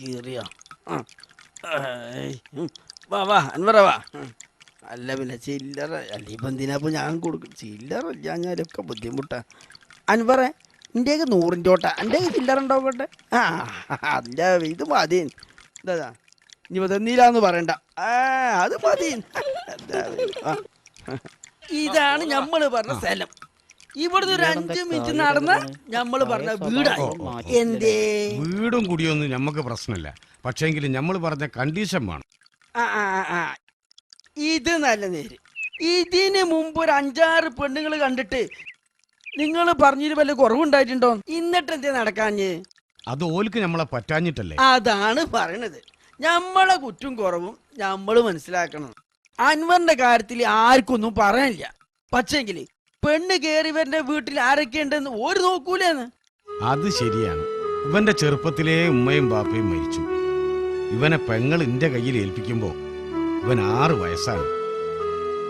കീറിയോ. വാ വാ അൻവറ വാ. അല്ല പിന്നെ ചില്ലറ അല്ല ഇപ്പം എന്തിനാ ഞാൻ കൊടുക്കും ചില്ലറ ഇല്ലാഞ്ഞാലൊക്കെ ബുദ്ധിമുട്ടാ. അൻവറെ എന്റെയൊക്കെ നൂറിന്റെ ഓട്ട. എന്റെ ചില്ലറ ഉണ്ടാവട്ടെ ആ അല്ല ഇത് മതി. എന്താ ഇനി തന്നീലാന്ന് പറയണ്ട. ആ അത് മതി. ഇതാണ് നമ്മൾ പറഞ്ഞ സ്ഥലം. ഇവിടുന്ന് ഒരു അഞ്ച് മിനിറ്റ് നടന്ന് നമ്മൾ പറഞ്ഞ വീടായി. എന്തേ? വീടും കുടിയൊന്നും നമുക്ക് പ്രശ്നമില്ല. പക്ഷേങ്കിൽ നമ്മൾ പറഞ്ഞ കണ്ടീഷൻ വേണം. ആ ആ ആ, ആ. ഇത് നല്ല നേര്. ഇതിന് മുമ്പ് ഒരു അഞ്ചാറ് പെണ്ണുങ്ങൾ കണ്ടിട്ട് നിങ്ങൾ പറഞ്ഞതിൽ വല്ല കുറവുണ്ടായിട്ടുണ്ടോ? എന്നിട്ട് എന്തേ നടക്കാഞ്ഞ്? അത് ഓൽക്ക് നമ്മളെ പറ്റാഞ്ഞിട്ടല്ലേ? അതാണ് പറയണത്. നമ്മളെ കുറ്റും കുറവും നമ്മൾ മനസ്സിലാക്കണം. അൻവറിന്റെ കാര്യത്തിൽ ആർക്കൊന്നും പറയാനില്ല. പക്ഷെങ്കിൽ പെണ്ണ് കേറിവന്റെ വീട്ടിൽ ആരൊക്കെ ഉണ്ടെന്ന് ഒരു നോക്കൂലെന്ന്. അത് ശരിയാണ്. ഇവന്റെ ചെറുപ്പത്തിലേ ഉമ്മയും ബാപ്പയും മരിച്ചു. ഇവനെ പെങ്ങൾ എന്റെ കയ്യിൽ ഏൽപ്പിക്കുമ്പോ ഇവൻ ആറ് വയസ്സാണ്.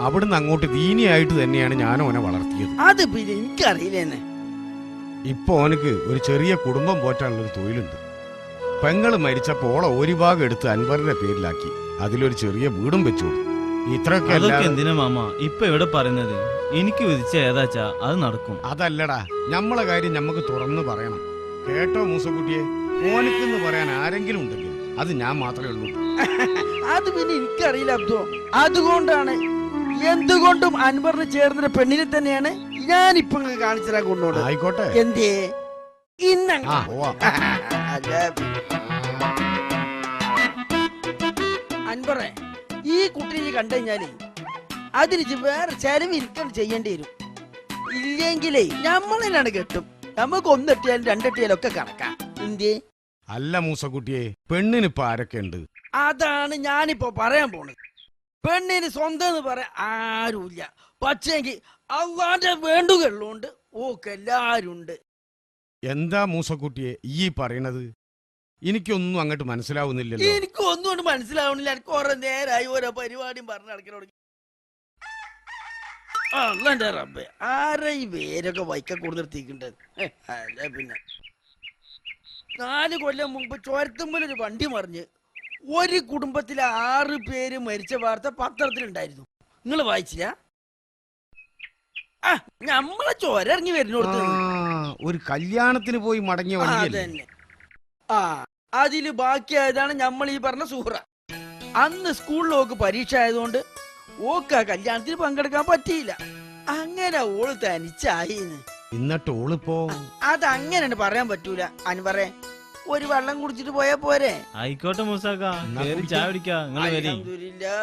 അവിടുന്ന് അങ്ങോട്ട് ദീനിയായിട്ട് തന്നെയാണ് ഞാൻ ഓനെ വളർത്തിയത്. അത് പിന്നെ എനിക്കറിയില്ലേന്ന്. ഇപ്പൊ ഓനക്ക് ഒരു ചെറിയ കുടുംബം പോറ്റാനുള്ള ഒരു തൊഴിലുണ്ട്. പെങ്ങൾ മരിച്ചപ്പോൾ ഓളെ ഒരു ഭാഗം എടുത്ത് അൻവറിന്റെ പേരിലാക്കി. അതിലൊരു ചെറിയ വീടും വെച്ചു കൊടുത്തു. ഇത്രയൊക്കെ അതൊക്കെ അല്ലാതെ- എന്തിനാ മാമ? ഇപ്പൊ ഇവിടെ പറയുന്നത്? എനിക്ക് വിധിച്ച ഏതാച്ചാ? അത് നടക്കും. അതല്ലടാ നമ്മളെ കാര്യം നമുക്ക് തുറന്നു പറയണം. കേട്ടോ മൂസക്കുട്ടിയെ? ഓനക്കെന്ന് പറയാൻ ആരെങ്കിലും ഉണ്ടെങ്കിൽ അത് ഞാൻ മാത്രമേ ഉള്ളൂ. അത് പിന്നെ എനിക്കറിയില്ല അബ്ദോ. അതുകൊണ്ടാണ് എന്തുകൊണ്ടും അൻവറിന് ചേർന്ന പെണ്ണിനെ തന്നെയാണ് ഞാൻ ഇപ്പൊ കാണിച്ചു തരാൻ കൊണ്ടോട് ആയിക്കോട്ടെ. എന്തേ? ഇന്ന ആ അൻവറെ ഈ കുട്ടി നീ കണ്ടു കഴിഞ്ഞാൽ അതിന് വേറെ ചെലവ് ഇരിക്കണം ചെയ്യേണ്ടി വരും. ഇല്ലെങ്കിലേ നമ്മളതിനാണ് കെട്ടും. നമുക്ക് ഒന്നെട്ടിയാലും രണ്ടെട്ടിയാലും ഒക്കെ കണക്കാം. എന്തേ അല്ല മൂസക്കുട്ടിയെ പെണ്ണിന് ആരൊക്കെ ഉണ്ട്? അതാണ് ഞാനിപ്പോ പറയാൻ പോണത്. പെണ്ണിന് സ്വന്തം എന്ന് പറയാൻ ആരുമില്ല. പക്ഷേങ്കിൽ അള്ളാന്റെ വേണ്ടുകളുണ്ട് ഓക്കെ എല്ലാരുണ്ട് എന്താ മൂസക്കുട്ടിയെ ഈ പറയണത്? എനിക്കൊന്നും അങ്ങോട്ട് മനസ്സിലാവുന്നില്ലല്ലോ. എനിക്കൊന്നും കൊണ്ട് മനസ്സിലാവണില്ല എനിക്ക് കുറെ നേരമായി ഓരോ പരിപാടിയും പറഞ്ഞു നടക്കണോ അള്ളന്റെ റബ്ബെ ആരാ ഈ വേരൊക്കെ വൈക്ക അല്ല പിന്നെ. നാല് കൊല്ലം മുമ്പ് ചോരത്തുമ്പോൾ ഒരു വണ്ടി മറിഞ്ഞ് ഒരു കുടുംബത്തിലെ ആറ് പേര് മരിച്ച വാർത്ത പത്രത്തിലുണ്ടായിരുന്നു. നിങ്ങൾ വായിച്ചില്ല? ആ നമ്മളെ ചോര ഇറങ്ങി വരുന്നോടത്ത്. ഒരു കല്യാണത്തിന് പോയി മടങ്ങിയ വണ്ടിയല്ലേ? അതന്നെ. ആ അതിൽ ബാക്കിയായതാണ് നമ്മൾ ഈ പറഞ്ഞ സുഹ്റ. അന്ന് സ്കൂളിൽ സ്കൂളിലോക്ക് പരീക്ഷ ആയതുകൊണ്ട് ഓക്ക് ആ കല്യാണത്തിന് പങ്കെടുക്കാൻ പറ്റിയില്ല. അങ്ങനെ ഓൾ തനിച്ചായിന്ന്. എന്നിട്ട് ഓളിപ്പോ അങ്ങനെ പറയാൻ പറ്റൂല. അൻവറെ ഒരു വെള്ളം കുടിച്ചിട്ട് പോയാ പോരെ. ആയിക്കോട്ടെ മൂസാക്ക. കേറി ചായ കുടിക്കാ. നിങ്ങൾ വരി. അൽഹംദുലില്ലാ,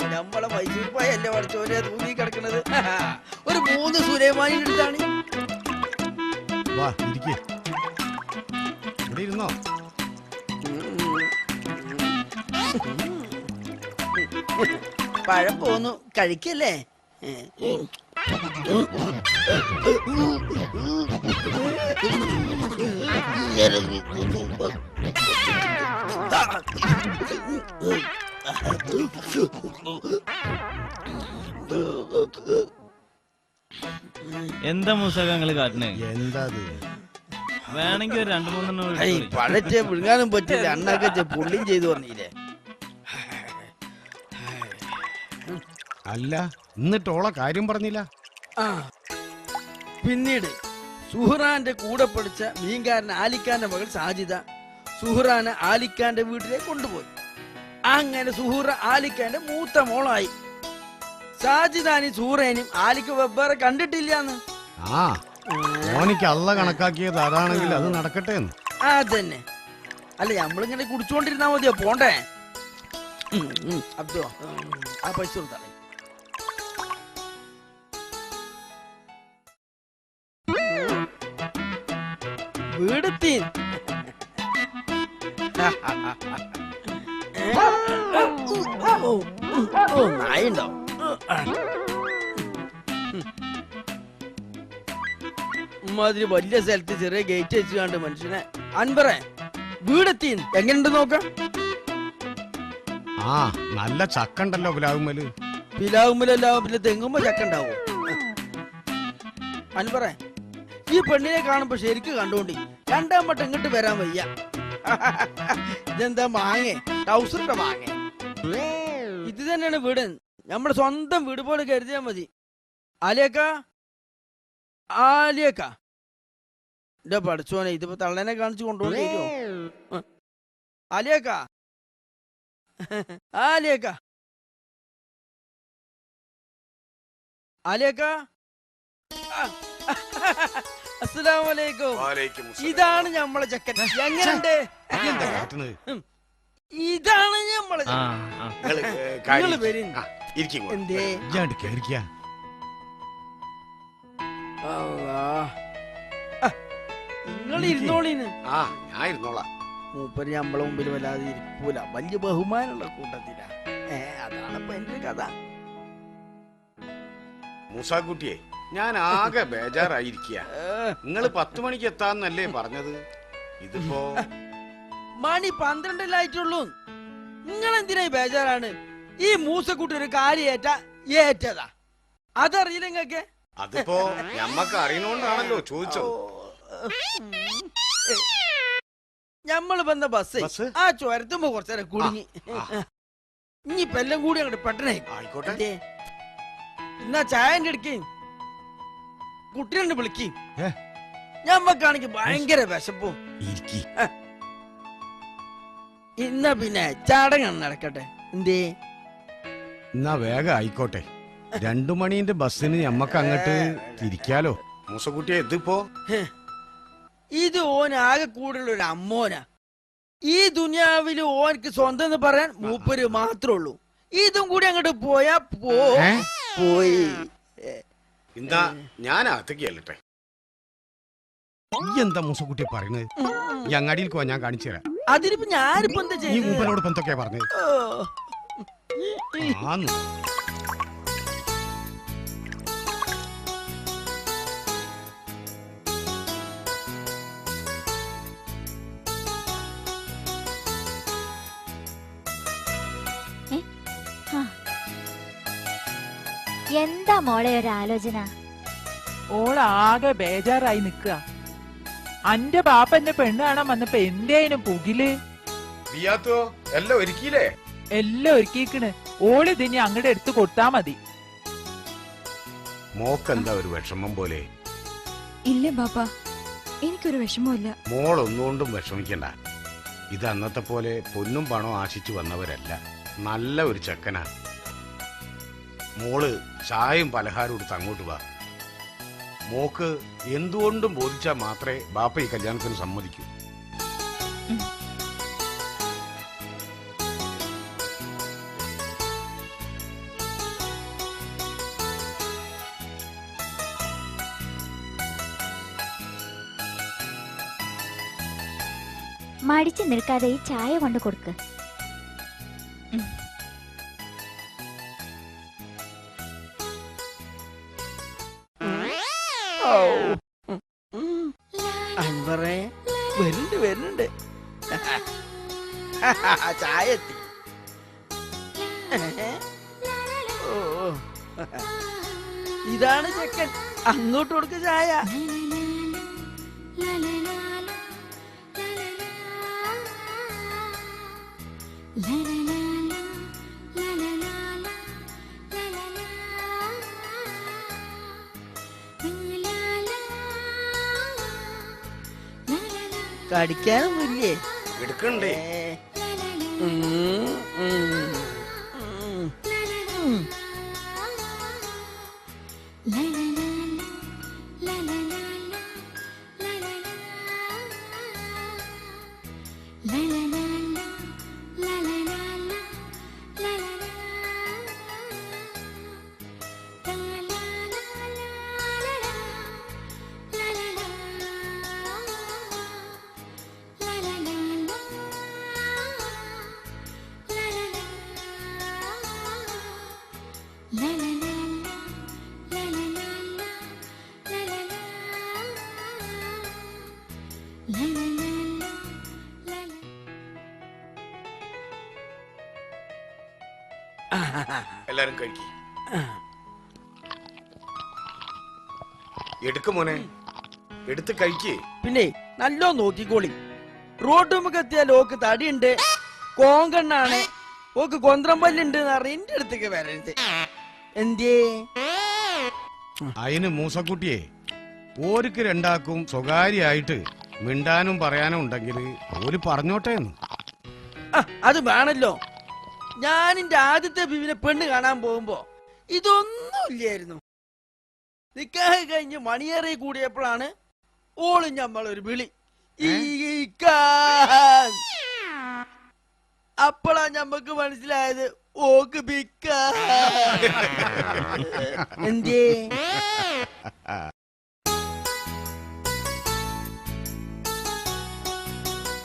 നമ്മളെ മൈസൂർ പോയല്ലേ പഠിച്ചോലെ തൂങ്ങി കിടക്കണത്. ഒരു മൂന്ന് സുലൈമാനി എടുത്താണ് വാ ഇരിക്കേ. ഇവിടെ ഇരുന്നോ പഴം പോന്നു. കഴിക്കല്ലേ? എന്താ മൂസാക്ക നിങ്ങൾ കാട്ടണേ? എന്താ? വേണമെങ്കിൽ ഒരു രണ്ടു മൂന്നെണ്ണം. പഴച്ച വിഴുങ്ങാനും പറ്റില്ല. അണ്ണാക്കെ പുള്ളിയും ചെയ്തു വന്നില്ലേ അല്ല എന്നിട്ട് ഓളെ കാര്യം പറഞ്ഞില്ല. ആ പിന്നീട് സുഹ്റാന്റെ കൂടെ പഠിച്ച മീൻകാരൻ ആലിക്കാന്റെ മകൾ സാജിദ സുഹ്റാനെ ആലിക്കാന്റെ വീട്ടിലേക്ക് കൊണ്ടുപോയി. അങ്ങനെ സുഹൂറ ആലിക്കാന്റെ മൂത്ത മോളായി. സാജിദാനി സൂറേനും ആലിക്ക് വെവ്വേറെ കണ്ടിട്ടില്ലാന്ന്. ആ ഓനിക്ക് അല്ല കണക്കാക്കിയത് അതാണെങ്കിൽ അത് നടക്കട്ടെ എന്ന്. അതന്നെ. അല്ല നമ്മളിങ്ങനെ കുടിച്ചോണ്ടിരുന്നാ മതിയോ? പോണ്ടേ? അബ്ദോ ആ പൈസ കൊടുത്താളെ വീടെത്തി. നായുണ്ടോ? ഉമ്മാതിരി വലിയ സ്ഥലത്ത് ചെറിയ ഗേറ്റ് വെച്ച് കണ്ട് മനുഷ്യനെ. അൻപറേ വീടെത്തി എങ്ങനെയുണ്ട് നോക്കാം. ആ നല്ല ചക്കണ്ടല്ലോ പുലാവുമ്മൽ. പിലാവുമ്പലെല്ലാം പിന്നെ തെങ്ങുമ്പോ ചക്കണ്ടാവോ? അൻപറ അൻപറേ ഈ പെണ്ണിനെ കാണുമ്പോ ശരിക്ക് കണ്ടോണ്ടി. രണ്ടാം വട്ടം ഇങ്ങോട്ട് വരാൻ വയ്യ. ഇതെന്താ മാങ്ങ? ടൗസറിന്റെ മാങ്ങ. ഇത് തന്നെയാണ് വീട്. നമ്മുടെ സ്വന്തം വീട് പോലെ കരുതിയാ മതി. ആലിയക്ക ആലിയക്ക. എന്റെ പഠിച്ചോനെ ഇതിപ്പോ തള്ളനെ കാണിച്ചു കൊണ്ടുപോകേണ്ടി വരുമോ ആലിയക്ക. ആലിയക്ക. ആലിയക്ക. അസ്സലാമലൈക്കും. ഇതാണ് നമ്മളെ ജക്കറ്റ് എങ്ങനെയുണ്ട്? ഇതാണ് നമ്മളെ ചെക്കൻ. ചക്കൻ. എന്തേ? നിങ്ങൾ ഇരുന്നോളീന് ആ ഞാൻ ഇരുന്നോളാം മൂപ്പര് നമ്മളെ മുമ്പിൽ വല്ലാതെ ഇരിക്കൂല. വലിയ ബഹുമാനമുള്ള കൂട്ടത്തിലാ. ഏ അതാണ് ഇപ്പൊ എന്റെ കഥ. മൂസാക്കുട്ടിയെ ഞാൻ ആകെ ബേജാറായിരിക്കുക ഏ, നിങ്ങൾ പത്ത് മണിക്ക് എത്താന്നല്ലേ പറഞ്ഞത്? ഇതിപ്പോ മണി പന്ത്രണ്ടിലായിട്ടുള്ളൂ നിങ്ങൾ എന്തിനാ ബേജാറാണ്? ഈ മൂസക്കുട്ടി ഒരു കാര്യേറ്റ ഏറ്റതാ. അതറിയില്ല നിങ്ങക്ക് അതിപ്പോ ഞമ്മക്ക് അറിയണോണ്ടാണല്ലോ ചോദിച്ചോ ഞമ്മൾ വന്ന ബസ്? ബസ്? ആ ചുരത്തുമ്പോ കുറച്ചേരം കുടുങ്ങി. ആ. ഇനിയിപ്പൊ എല്ലാം കൂടി അങ്ങോട്ട് പെട്ടണേ ആയിക്കോട്ടെ? എന്നാ ചായന്റെ എടുക്കേ. കുട്ടികളുണ്ട് വിളിക്ക്. ഏ? ഞമ്മക്കാണെങ്കിൽ ഭയങ്കര വിശപ്പും. ഇരിക്കി. ഇന്ന പിന്നെ ചടങ്ങ് നടക്കട്ടെ. എന്തേ? എന്നാ വേഗം ആയിക്കോട്ടെ. രണ്ടു മണീന്റെ ബസ്സിന് ഞമ്മക്ക് അങ്ങോട്ട് തിരിക്കാലോ. മൂസക്കുട്ടിയെ ഇതിപ്പോ ഇത് ഓൻ ആകെ കൂടുതലുള്ള ഒരു അമ്മോനാ. ഈ ദുനിയാവിൽ ഓനക്ക് സ്വന്തം എന്ന് പറയാൻ മൂപ്പര് മാത്രമേ ഉള്ളൂ. ഇതും കൂടി അങ്ങോട്ട് പോയാ പോ? പോയി. എന്താ ഞാൻ അകത്തേക്കല്ലേ ഈ എന്താ മൂസക്കുട്ടിയെ പറയുന്നത് ഈ അങ്ങാടിയിൽ പോവാ ഞാൻ കാണിച്ചു തരാം. അതിനിപ്പോ ഞാനിപ്പോ എന്താ ഈ ചെയ്യുന്നത് മൂപ്പനോട് ഇപ്പൊ എന്തൊക്കെയാ പറഞ്ഞത്? ഓ. ആന്ന്. എന്താ മോളെ ഒരു ആലോചന? ഓളാകെ ബേജാറായി നിക്കുക അന്റെ ബാപ്പ എന്റെ പെണ്ണ് കാണാൻ വന്നപ്പോ എന്തേനും പുകിൽ? വിയാത്തോ എല്ലാം ഒരുക്കിയില്ലേ? എല്ലാം ഒരുക്കിക്കണ് ഓൾ ഇതിനി അങ്ങടെ എടുത്തു കൊടുത്താ മതി. മോക്കെന്താ ഒരു വിഷമം പോലെ? ഇല്ല ബാപ്പ. എനിക്കൊരു വിഷമമില്ല മോൾ ഒന്നുകൊണ്ടും വിഷമിക്കണ്ട. ഇത് അന്നത്തെ പോലെ പൊന്നും പണവും ആശിച്ചു വന്നവരല്ല. നല്ല ഒരു ചെക്കനാ. മോൾ ചായയും പലഹാരം എടുത്ത് അങ്ങോട്ട് വാ. മോക്ക് എന്തുകൊണ്ടും ബോധിച്ചാൽ മാത്രമേ ബാപ്പ ഈ കല്യാണത്തിന് സമ്മതിക്കൂ. മടിച്ചു നിൽക്കാതെ ഈ ചായ കൊണ്ട് കൊടുക്ക്. അൻവറേ വരുന്നുണ്ട് വരുന്നുണ്ട്. ചായ എത്തി. ഓ ഇതാണ് ചെക്കൻ. അങ്ങോട്ട് കൊടുക്ക ചായ. കടിക്കാനൊന്നുമില്ലേ എടുക്കണ്ടേ. ഉം, ഉം, ഉം. എല്ലാരും കഴിക്കും. എടുക്ക് മോനെ. എടുത്ത് കഴിക്കേ. പിന്നെ നല്ലോ നോക്കിക്കോളി. റോട്ടുമ്പൊക്കെ എത്തിയ ലോക്ക് തടിയുണ്ട് കോങ്കണ്ണാണ് ഓക്ക് കൊന്ത്രമ്പല്ലുണ്ട് പല്ലുണ്ട് എന്റെ അടുത്തേക്ക് വരരുത്. എന്തേ അതിന് മൂസക്കുട്ടിയെ ഓർക്ക് രണ്ടാക്കും സ്വകാര്യമായിട്ട് മിണ്ടാനും പറയാനും ഉണ്ടെങ്കിൽ ഓര് പറഞ്ഞോട്ടേന്ന്. അത് വേണല്ലോ. ഞാൻ എന്റെ ആദ്യത്തെ ബിബിനെ പെണ്ണ് കാണാൻ പോകുമ്പോ ഇതൊന്നും ഇല്ലായിരുന്നു നിക്കാഹ് കഴിഞ്ഞ് മണിയേറി കൂടിയപ്പോഴാണ് ഓൾ ഞമ്മളൊരു വിളി. അപ്പോഴാ ഞമ്മക്ക് മനസ്സിലായത് ഓക്ക് ബിക്ക എന്തേ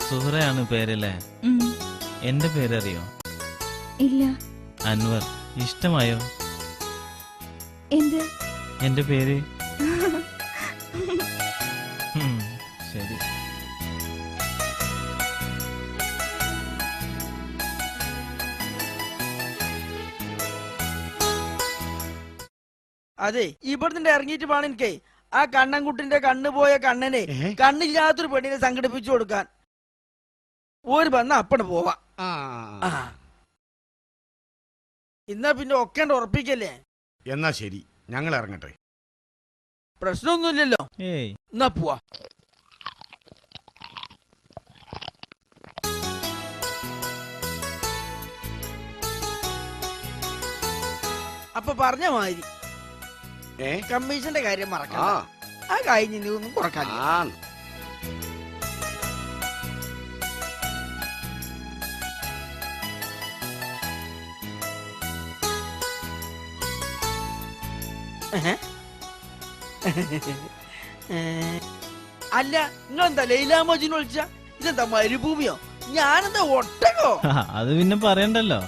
സുഹറയാണ് പേരല്ലേ? എന്റെ പേരറിയോ? ഇല്ല. അൻവർ ഇഷ്ടമായോ? എന്ത്? എന്റെ പേര്? ശരി. അതെ ഇവിടുന്ന് ഇറങ്ങിയിട്ട് വേണം എനിക്ക്. ആ കണ്ണൻകുട്ടിന്റെ കണ്ണ് പോയ കണ്ണനെ കണ്ണില്ലാത്തൊരു പെണ്ണിനെ സംഘടിപ്പിച്ചു കൊടുക്കാൻ. ഒരു വന്ന അപ്പണ് പോവാ. എന്നാ പിന്നെ ഒക്കെ ഉറപ്പിക്കല്ലേ? എന്നാ ശരി ഞങ്ങൾ ഇറങ്ങട്ടെ. പ്രശ്നമൊന്നുമില്ലല്ലോ. ഏയ്. എന്നാ പോവാ. അപ്പൊ പറഞ്ഞ മാതിരി ഏ? കമ്മീഷന്റെ കാര്യം മറക്കാം ആ. കഴിഞ്ഞ് ഇനി ഒന്നും കുറയ്ക്കാൻ ആ അല്ല നിങ്ങളെന്താ ലൈലാ മജുന് വിളിച്ച? ഇതെന്താ മരുഭൂമിയോ? ഞാനെന്താ ഒട്ടകോ? അത് പിന്നെ പറയണ്ടല്ലോ.